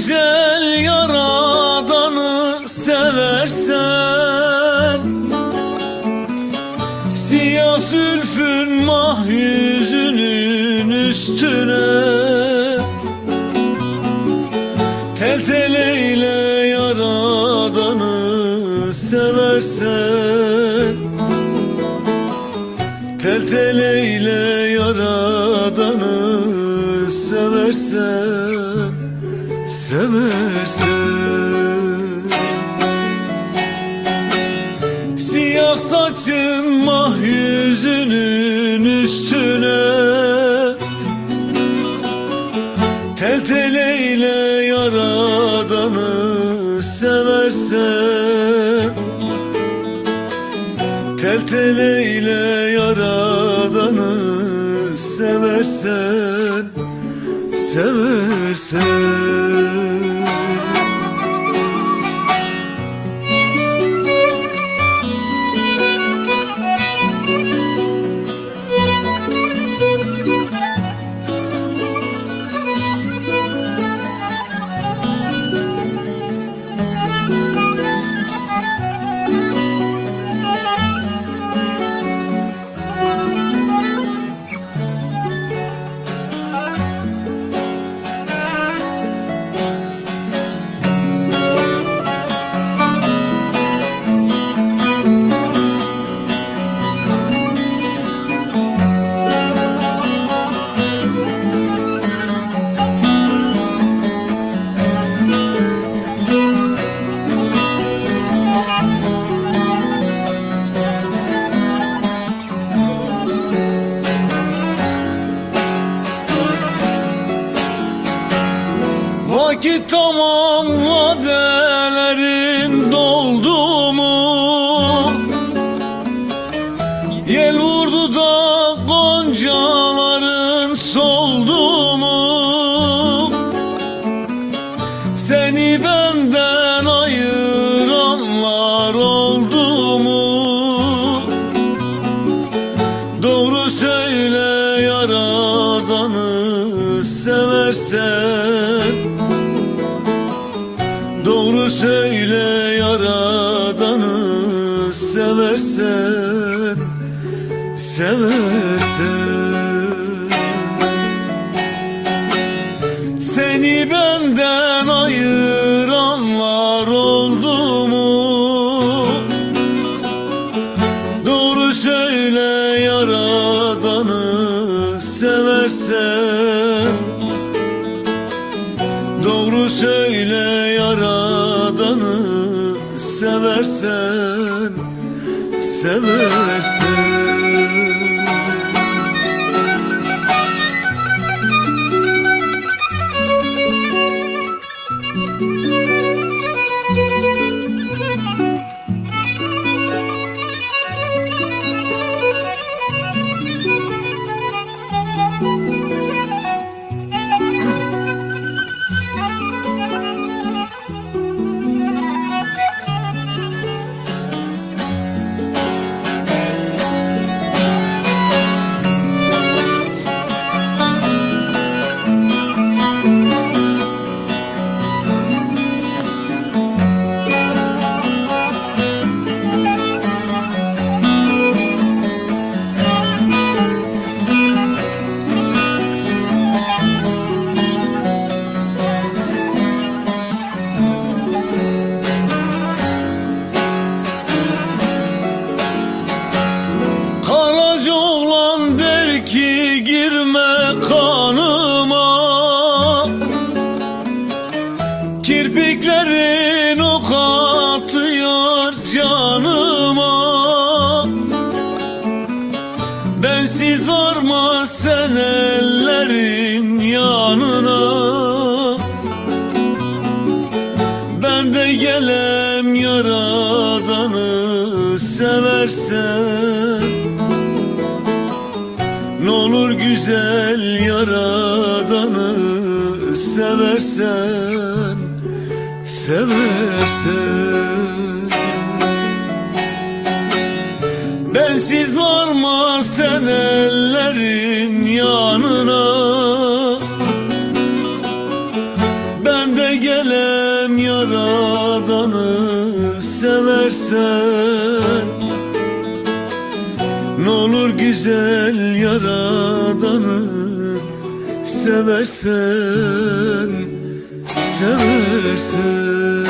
güzel yaradanı seversen Siyah zülfün mah yüzünün üstüne Tel tel eyle yaradanı seversen Tel tel eyle yaradanı seversen. Seversen Siyah saçın mah üstüne. Tel tel yaradanı seversen. Tel tel yaradanı seversen Seversen Vakit tamam vadelerin doldu mu? Yel vurdu da goncaların soldu mu? Seni benden ayıranlar oldu mu? Doğru söyle yaradanı seversen Doğru söyle yaradanı seversen Seversen Doğru söyle yaradanı seversen Seversen Kirpiklerin ok atıyor canıma. Bensiz varma sen ellerin yanına. Ben de gelem yaradanı seversen. Ne olur güzel yaradanı seversen Seversen. Bensiz varma sen ellerin yanına? Ben de gelem yaradanı seversen. Ne olur güzel yaradanı seversen Seversen